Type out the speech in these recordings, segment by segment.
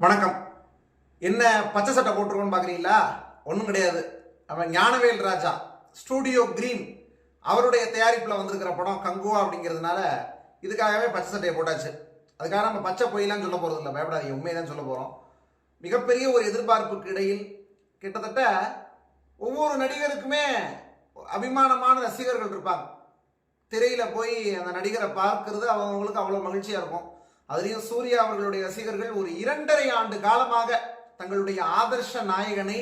வணக்கம். என்ன பச்சை சட்டை போட்டிருக்கோன்னு பார்க்குறீங்களா? ஒன்றும் கிடையாது. அவன் ஞானவேல் ராஜா ஸ்டூடியோ கிரீன் அவருடைய தயாரிப்பில் வந்திருக்கிற படம் கங்குவா அப்படிங்கிறதுனால இதுக்காகவே பச்சை சட்டையை போட்டாச்சு. அதுக்காக நம்ம பச்சை பொய்லாம் சொல்ல போகிறது இல்லை பயப்படாதீங்க. உண்மையை தான் சொல்ல போகிறோம் மிகப்பெரிய ஒரு எதிர்பார்ப்புக்கு இடையில் கிட்டத்தட்ட ஒவ்வொரு நடிகருக்குமே அபிமானமான ரசிகர்கள் இருப்பாங்க. திரையில் போய் அந்த நடிகரை பார்க்கறது அவங்களுக்கு அவ்வளோ மகிழ்ச்சியாக இருக்கும். அதுலேயும் சூர்யா அவர்களுடைய ரசிகர்கள் ஒரு இரண்டரை ஆண்டு காலமாக தங்களுடைய ஆதர்ஷ நாயகனை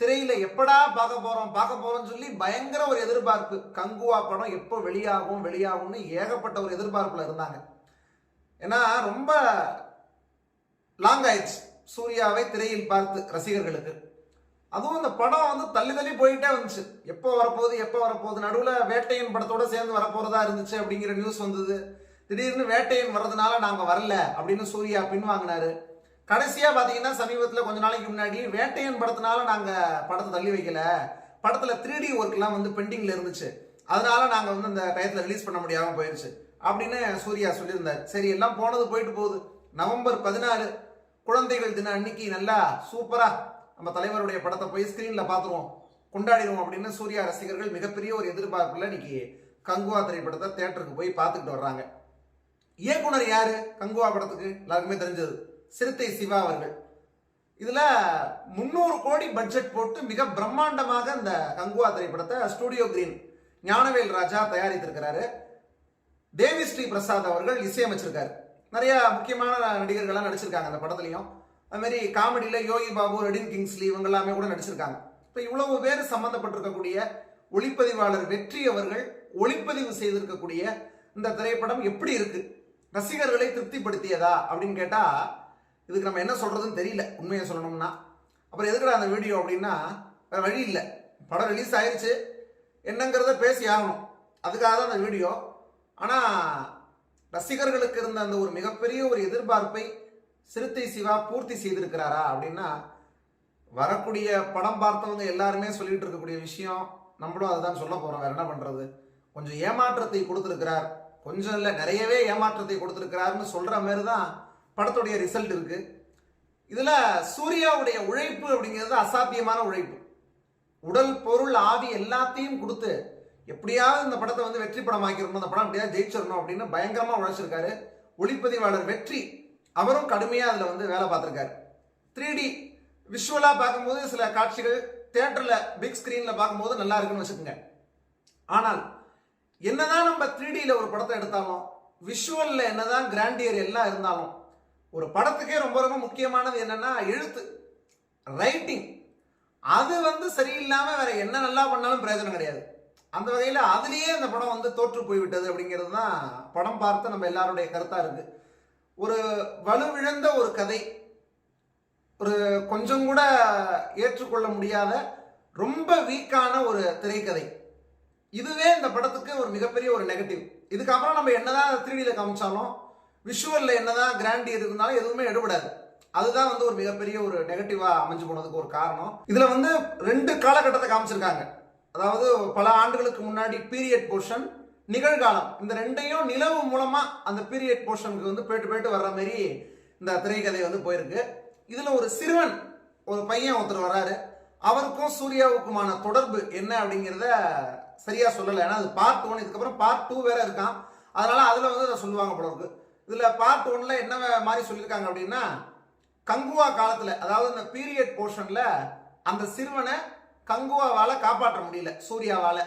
திரையில எப்படா பார்க்க போறோம் பார்க்க போறோம்னு சொல்லி பயங்கர ஒரு எதிர்பார்ப்பு. கங்குவா படம் எப்போ வெளியாகும் வெளியாகும்னு ஏகப்பட்ட ஒரு எதிர்பார்ப்புல இருந்தாங்க. ஏன்னா ரொம்ப லாங் ஆயிடுச்சு சூர்யாவை திரையில் பார்த்து ரசிகர்களுக்கு. அதுவும் அந்த படம் வந்து தள்ளி தள்ளி போயிட்டே வந்துச்சு. எப்போ வரப்போகுது எப்போ வரப்போகுது நடுவில் வேட்டையன் படத்தோட சேர்ந்து வரப்போறதா இருந்துச்சு அப்படிங்கிற நியூஸ் வந்தது. திடீர்னு வேட்டையன் வர்றதுனால நாங்கள் வரல அப்படின்னு சூர்யா பின்வாங்கினாரு. கடைசியாக பார்த்தீங்கன்னா சமீபத்தில் கொஞ்ச நாளைக்கு முன்னாடி வேட்டையன் படத்தினால நாங்கள் படத்தை தள்ளி வைக்கல. படத்தில் த்ரீ டி ஒர்க்லாம் வந்து பெண்டிங்கில் இருந்துச்சு. அதனால நாங்கள் வந்து அந்த டயத்தில் ரிலீஸ் பண்ண முடியாமல் போயிடுச்சு அப்படின்னு சூர்யா சொல்லியிருந்தார். சரி எல்லாம் போனது போயிட்டு போகுது. நவம்பர் பதினாறு குழந்தைகள் தின அன்னைக்கு நல்லா சூப்பராக நம்ம தலைவருடைய படத்தை போய் ஸ்க்ரீனில் பார்த்துருவோம் கொண்டாடிடுவோம் அப்படின்னு சூர்யா ரசிகர்கள் மிகப்பெரிய ஒரு எதிர்பார்ப்பில் இன்னைக்கு கங்குவா திரைப்படத்தை தேட்டருக்கு போய் பார்த்துக்கிட்டு வர்றாங்க. இயக்குனர் யாரு? கங்குவா படத்துக்கு எல்லாருக்குமே தெரிஞ்சது. சிறுத்தை சிவா அவர்கள். இதுல முந்நூறு கோடி பட்ஜெட் போட்டு மிக பிரம்மாண்டமாக இந்த கங்குவா திரைப்படத்தை ஸ்டூடியோ கிரீன் ஞானவேல் ராஜா தயாரித்திருக்கிறாரு. தேவி ஸ்ரீ பிரசாத் அவர்கள் இசையமைச்சிருக்காரு. நிறைய முக்கியமான நடிகர்கள்லாம் நடிச்சிருக்காங்க அந்த படத்துலையும். அது மாதிரி காமெடியில் யோகி பாபு ரெடின் கிங்ஸ்லி இவங்க எல்லாமே கூட நடிச்சிருக்காங்க. இப்போ இவ்வளவு பேர் சம்பந்தப்பட்டிருக்கக்கூடிய ஒளிப்பதிவாளர் வெற்றி அவர்கள் ஒளிப்பதிவு செய்திருக்கக்கூடிய இந்த திரைப்படம் எப்படி இருக்கு? ரசிகர்களை திருப்திப்படுத்தியதா அப்படின்னு கேட்டால் இதுக்கு நம்ம என்ன சொல்கிறதுன்னு தெரியல. உண்மையை சொல்லணும்னா. அப்புறம் எதுக்குடா அந்த வீடியோ அப்படின்னா வேறு வழி இல்லை. படம் ரிலீஸ் ஆயிடுச்சு என்னங்கிறத பேசி ஆகணும். அதுக்காக தான் அந்த வீடியோ. ஆனால் ரசிகர்களுக்கு இருந்த அந்த ஒரு மிகப்பெரிய ஒரு எதிர்பார்ப்பை சிறுத்தை சிவா பூர்த்தி செய்திருக்கிறாரா அப்படின்னா வரக்கூடிய படம் பார்த்தவங்க எல்லாருமே சொல்லிட்டு இருக்கக்கூடிய விஷயம் நம்மளும் அதுதான் சொல்ல போகிறோம் வேறு என்ன பண்ணுறது கொஞ்சம் ஏமாற்றத்தை கொடுத்துருக்கிறார். கொஞ்சம் இல்லை நிறையவே ஏமாற்றத்தை கொடுத்துருக்கிறாருன்னு சொல்கிற மாதிரி தான் படத்துடைய ரிசல்ட் இருக்குது இதில் சூர்யாவுடைய உழைப்பு அப்படிங்கிறது அசாத்தியமான உழைப்பு. உடல் பொருள் ஆவி எல்லாத்தையும் கொடுத்து எப்படியாவது இந்த படத்தை வந்து வெற்றி படம் ஆக்கிடணும் அந்த படம் எப்படியாவது ஜெயிச்சிடணும் அப்படின்னு பயங்கரமாக உழைச்சிருக்காரு. ஒளிப்பதிவாளர் வெற்றி அவரும் கடுமையாக அதில் வந்து வேலை பார்த்துருக்காரு. த்ரீ டி விஷுவலாக பார்க்கும்போது சில காட்சிகள் தேட்டரில் பிக் ஸ்க்ரீனில் பார்க்கும்போது நல்லா இருக்குன்னு வச்சுக்கோங்க. ஆனால் என்னதான் நம்ம த்ரீ டியில் ஒரு படத்தை எடுத்தாலும் விஷுவலில் என்னதான் கிராண்டியர் எல்லாம் இருந்தாலும் ஒரு படத்துக்கே ரொம்ப ரொம்ப முக்கியமானது என்னன்னா எழுத்து ரைட்டிங் அது வந்து சரியில்லாமல் வேற என்ன நல்லா பண்ணாலும் பிரயோஜனம் கிடையாது. அந்த வகையில் அதுலேயே அந்த படம் வந்து தோற்று போய்விட்டது அப்படிங்கிறது தான் படம் பார்த்து நம்ம எல்லாருடைய கருத்தாக இருக்கு. ஒரு வலுவிழந்த ஒரு கதை ஒரு கொஞ்சம் கூட ஏற்றுக்கொள்ள முடியாத ரொம்ப வீக்கான ஒரு திரைக்கதை. இதுவே இந்த படத்துக்கு ஒரு மிகப்பெரிய ஒரு நெகட்டிவ் இதுக்கப்புறம் நம்ம என்னதான் த்ரீடியில் காமிச்சாலும் விஷுவலில் என்னதான் கிராண்டி இருந்தாலும் எதுவுமே எடுபடாது. அதுதான் வந்து ஒரு மிகப்பெரிய ஒரு நெகட்டிவாக அமைஞ்சு போனதுக்கு ஒரு காரணம். இதில் வந்து ரெண்டு காலகட்டத்தை காமிச்சிருக்காங்க. அதாவது பல ஆண்டுகளுக்கு முன்னாடி பீரியட் போர்ஷன் நிகழ்காலம். இந்த ரெண்டையும் நிலவு மூலமாக அந்த பீரியட் போர்ஷனுக்கு வந்து போயிட்டு போயிட்டு வர்ற மாதிரி இந்த திரைக்கதை வந்து போயிருக்கு. இதில் ஒரு சிறுவன் ஒரு பையன் ஒருத்தர் வராரு. அவருக்கும் சூர்யாவுக்குமான தொடர்பு என்ன அப்படிங்கிறத சரியாக சொல்லலை. ஏன்னா அது பார்ட் ஒன் இதுக்கப்புறம் பார்ட் டூ வேற இருக்கான் அதனால் அதில் வந்து அதை சொல்லுவாங்க போல இருக்கு. பார்ட் ஒன்ல என்ன மாதிரி சொல்லியிருக்காங்க அப்படின்னா கங்குவா காலத்தில் அதாவது இந்த பீரியட் போர்ஷனில் அந்த சிறுவனை கங்குவாவால் காப்பாற்ற முடியல சூர்யாவால்.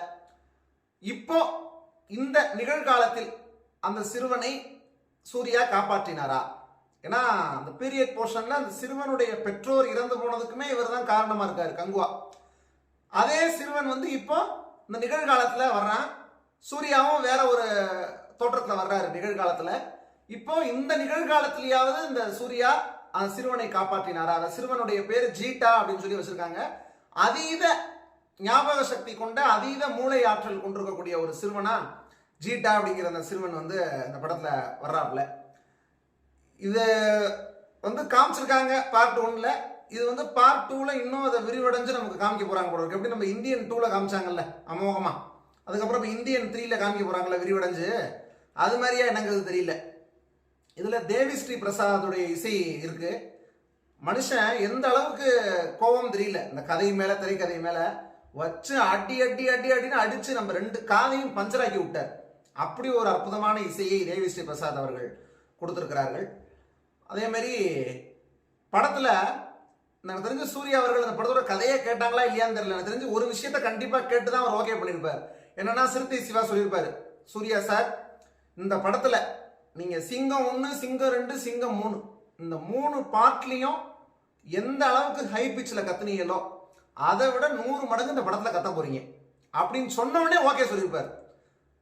இப்போ இந்த நிகழ்காலத்தில் அந்த சிறுவனை சூர்யா காப்பாற்றினாரா? ஏன்னா அந்த பீரியட் போர்ஷன்ல அந்த சிறுவனுடைய பெற்றோர் இறந்து போனதுக்குமே இவர் தான் காரணமா இருக்காரு கங்குவா. அதே சிறுவன் வந்து இப்போ இந்த நிகழ்காலத்தில் வர்றான். சூர்யாவும் வேற ஒரு தோற்றத்தில் வர்றாரு நிகழ்காலத்தில். இப்போ இந்த நிகழ்காலத்திலேயாவது இந்த சூர்யா அந்த சிறுவனை காப்பாற்றினாரா? அந்த சிறுவனுடைய பேர் ஜீட்டா அப்படின்னு சொல்லி வச்சிருக்காங்க. அதீத ஞாபக சக்தி கொண்ட அதீத மூளை ஆற்றல் கொண்டிருக்கக்கூடிய ஒரு சிறுவனா ஜீட்டா அப்படிங்கிற அந்த சிறுவன் வந்து இந்த படத்துல வர்றாப்புல. இது வந்து காமிச்சிருக்காங்க பார்ட் ஒன்ல. இது வந்து பார்ட் டூவில் இன்னும் அதை விரிவடைஞ்சு நமக்கு காமிக்க போகிறாங்க போல இருக்கு. எப்படி நம்ம இந்தியன் டூவில் காமிச்சாங்கல்ல அமோகமாக அதுக்கப்புறம் இப்போ இந்தியன் த்ரீல காமிக்க போறாங்கல்ல விரிவடைஞ்சு? அது மாதிரியா என்னங்கிறது தெரியல. இதில் தேவி ஸ்ரீ பிரசாதுடைய இசை இருக்கு. மனுஷன் எந்த அளவுக்கு கோபம் தெரியல. இந்த கதை மேலே திரைக்கதை மேலே வச்சு அடி அடி அடி அடின்னு அடித்து நம்ம ரெண்டு காதையும் பஞ்சராக்கி விட்டார். அப்படி ஒரு அற்புதமான இசையை தேவி ஸ்ரீ பிரசாத் அவர்கள் கொடுத்துருக்கிறார்கள். அதே மாதிரி படத்தில் எனக்கு தெரிஞ்சு சூர்யா அவர்கள் அந்த படத்தோட கதையை கேட்டாங்களா இல்லையான்னு தெரியல. எனக்கு தெரிஞ்சு ஒரு விஷயத்த கண்டிப்பாக கேட்டு தான் அவர் ஓகே பண்ணியிருப்பார். என்னன்னா சிறுத்தை சிவா சொல்லியிருப்பாரு. சூர்யா சார் இந்த படத்தில் நீங்கள் சிங்கம் ஒன்று சிங்கம் ரெண்டு சிங்கம் மூணு இந்த மூணு பாட்லேயும் எந்த அளவுக்கு ஹை பிச்சில் கத்துனீங்களோ அதை விட நூறு மடங்கு இந்த படத்தில் கத்த போறீங்க. அப்படின்னு சொன்ன உடனே ஓகே சொல்லியிருப்பார்.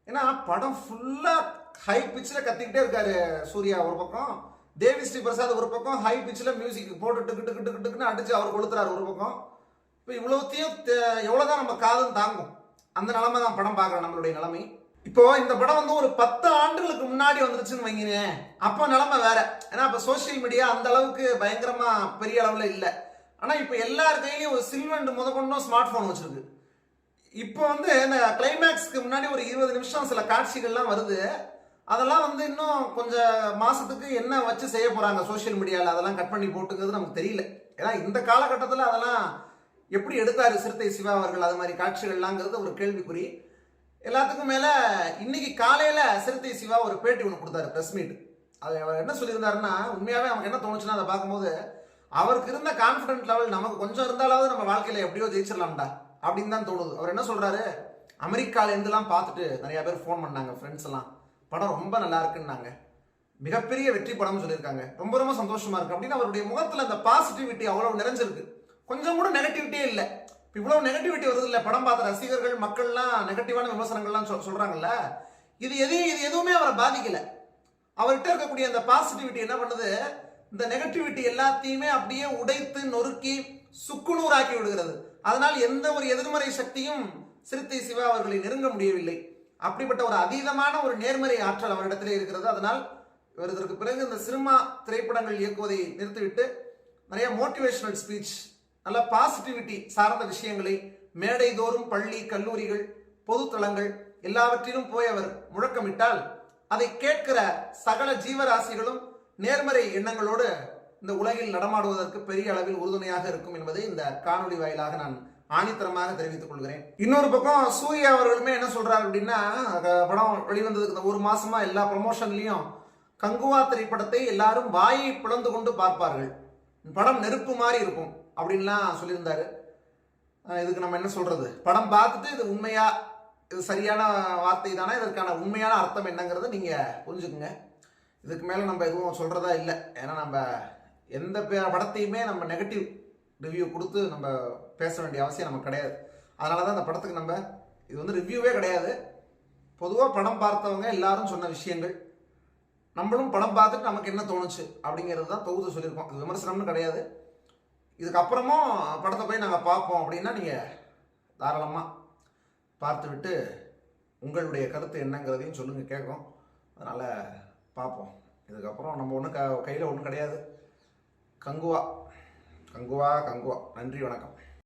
ஏன்னா படம் ஃபுல்லாக ஹை பிச்சில் கத்திக்கிட்டே இருக்காரு சூர்யா ஒரு பக்கம். தேவி ஸ்ரீ பிரசாத் ஒரு பக்கம் ஹை பிச்சில் மியூசிக் போட்டு டிக்கு டிக்கு டிக்கு டிக்குன்னு அடிச்சு அவர் கொளுத்துறாரு ஒரு பக்கம். இப்போ இவ்வளோத்தையும் எவ்வளோ தான் நம்ம காதும் தாங்கும். அந்த நிலமை தான் படம் பார்க்குறோம் நம்மளுடைய நிலைமை. இப்போ இந்த படம் வந்து ஒரு பத்து ஆண்டுகளுக்கு முன்னாடி வந்துருச்சுன்னு வைங்க அப்போ நிலமை வேற. ஏன்னா இப்போ சோஷியல் மீடியா அந்த அளவுக்கு பயங்கரமா பெரிய அளவில் இல்லை. ஆனால் இப்போ எல்லார் கையிலையும் ஒரு சில்வெண்ட் முதற்கொண்டும் ஸ்மார்ட் ஃபோன் வச்சிருக்கு. இப்போ வந்து இந்த கிளைமேக்ஸ்க்கு முன்னாடி ஒரு இருபது நிமிஷம் சில காட்சிகள்லாம் வருது. அதெல்லாம் வந்து இன்னும் கொஞ்சம் மாசத்துக்கு என்ன வச்சு செய்ய போறாங்க சோஷியல் மீடியாவில் அதெல்லாம் கட் பண்ணி போட்டுங்கிறது நமக்கு தெரியல. ஏன்னா இந்த காலகட்டத்தில் அதெல்லாம் எப்படி எடுத்தாரு சிறுத்தை சிவா அவர்கள் அது மாதிரி காட்சிகள்லாங்கிறது ஒரு கேள்விக்குறி. எல்லாத்துக்கும் மேல இன்னைக்கு காலையில சிறுத்தை சிவா ஒரு பேட்டி ஒன்று கொடுத்தாரு பிரஸ் மீட் அது அவர் என்ன சொல்லியிருந்தாருன்னா உண்மையாவே அவங்க என்ன தோணுச்சுன்னா அதை பார்க்கும்போது அவருக்கு இருந்த கான்ஃபிடென்ட் லெவல் நமக்கு கொஞ்சம் இருந்தாலாவது நம்ம வாழ்க்கையில எப்படியோ ஜெயிச்சிடலாம்டா அப்படின்னு தான் தோணுது. அவர் என்ன சொல்றாரு? அமெரிக்காலேருந்துலாம் பார்த்துட்டு நிறைய பேர் ஃபோன் பண்ணாங்க ஃப்ரெண்ட்ஸ் எல்லாம். படம் ரொம்ப நல்லா இருக்குன்னாங்க. மிகப்பெரிய வெற்றி படம்னு சொல்லியிருக்காங்க. ரொம்ப ரொம்ப சந்தோஷமா இருக்கு. அப்படின்னு அவருடைய முகத்துல அந்த பாசிட்டிவிட்டி அவ்வளவு நிறைஞ்சிருக்கு. கொஞ்சம் கூட நெகட்டிவிட்டியே இல்லை. இப்போ இவ்வளவு நெகட்டிவிட்டி வருது இல்ல. படம் பார்த்த ரசிகர்கள் மக்கள்லாம் நெகட்டிவான விமர்சனங்கள்லாம் சொல் சொல்றாங்கல்ல. இது எதையும் இது எதுவுமே அவரை பாதிக்கல. அவர்கிட்ட இருக்கக்கூடிய அந்த பாசிட்டிவிட்டி என்ன பண்ணுது? இந்த நெகட்டிவிட்டி எல்லாத்தையுமே அப்படியே உடைத்து நொறுக்கி சுக்குநூறாக்கி விடுகிறது. அதனால் எந்த ஒரு எதிர்மறை சக்தியும் சிறுத்தை சிவா அவர்களை நெருங்க முடியவில்லை. அப்படிப்பட்ட ஒரு அதீதமான ஒரு நேர்மறை ஆற்றல் அவரிடத்திலே இருக்கிறது. அதனால் இவர் இதற்கு பிறகு இந்த சினிமா திரைப்படங்கள் இயக்குவதை நிறுத்திவிட்டு நிறைய மோட்டிவேஷனல் ஸ்பீச் நல்ல பாசிட்டிவிட்டி சார்ந்த விஷயங்களை மேடை தோறும் பள்ளி கல்லூரிகள் பொதுத்தளங்கள் எல்லாவற்றிலும் போய் அவர் முழக்கமிட்டால் அதை கேட்கிற சகல ஜீவராசிகளும் நேர்மறை எண்ணங்களோடு இந்த உலகில் நடமாடுவதற்கு பெரிய அளவில் உறுதுணையாக இருக்கும் என்பதை இந்த காணொளி வாயிலாக நான் ஆணித்தரமாக தெரிவித்துக் கொள்கிறேன். இன்னொரு பக்கம் சூர்யா அவர்களுமே என்ன சொல்றாரு அப்படின்னா படம் வெளிவந்ததுக்கு இந்த ஒரு மாசமா எல்லா ப்ரமோஷன்லயும் கங்குவா திரைப்படத்தை எல்லாரும் வாயை பிளந்து கொண்டு பார்ப்பார்கள். படம் நெருப்பு மாதிரி இருக்கும் அப்படின்லாம் சொல்லியிருந்தாரு. இதுக்கு நம்ம என்ன சொல்றது? படம் பார்த்துட்டு இது உண்மையா இது சரியான வார்த்தை தானே இதற்கான உண்மையான அர்த்தம் என்னங்கிறத நீங்க புரிஞ்சுக்குங்க. இதுக்கு மேல நம்ம எதுவும் சொல்றதா இல்லை. ஏன்னா நம்ம எந்த படத்தையுமே நம்ம நெகட்டிவ் ரிவ்யூ கொடுத்து நம்ம பேச வேண்டிய அவசியம் நமக்கு கிடையாது. அதனால தான் அந்த படத்துக்கு நம்ம இது வந்து ரிவ்யூவே கிடையாது. பொதுவாக படம் பார்த்தவங்க எல்லாரும் சொன்ன விஷயங்கள் நம்மளும் படம் பார்த்துட்டு நமக்கு என்ன தோணுச்சு அப்படிங்கிறது தான் தொகுத்து சொல்லியிருக்கோம். இது விமர்சனம்னு கிடையாது. இதுக்கப்புறமும் படத்தை போய் நாங்கள் பார்ப்போம் அப்படின்னா நீங்கள் தாராளமாக பார்த்துவிட்டு உங்களுடைய கருத்து என்னங்கிறதையும் சொல்லுங்கள் கேட்கும் அதனால் பார்ப்போம். இதுக்கப்புறம் நம்ம ஒன்றும் க கையில் ஒன்றும் கிடையாது. கங்குவா. கங்குவா கங்குவா. நன்றி வணக்கம்.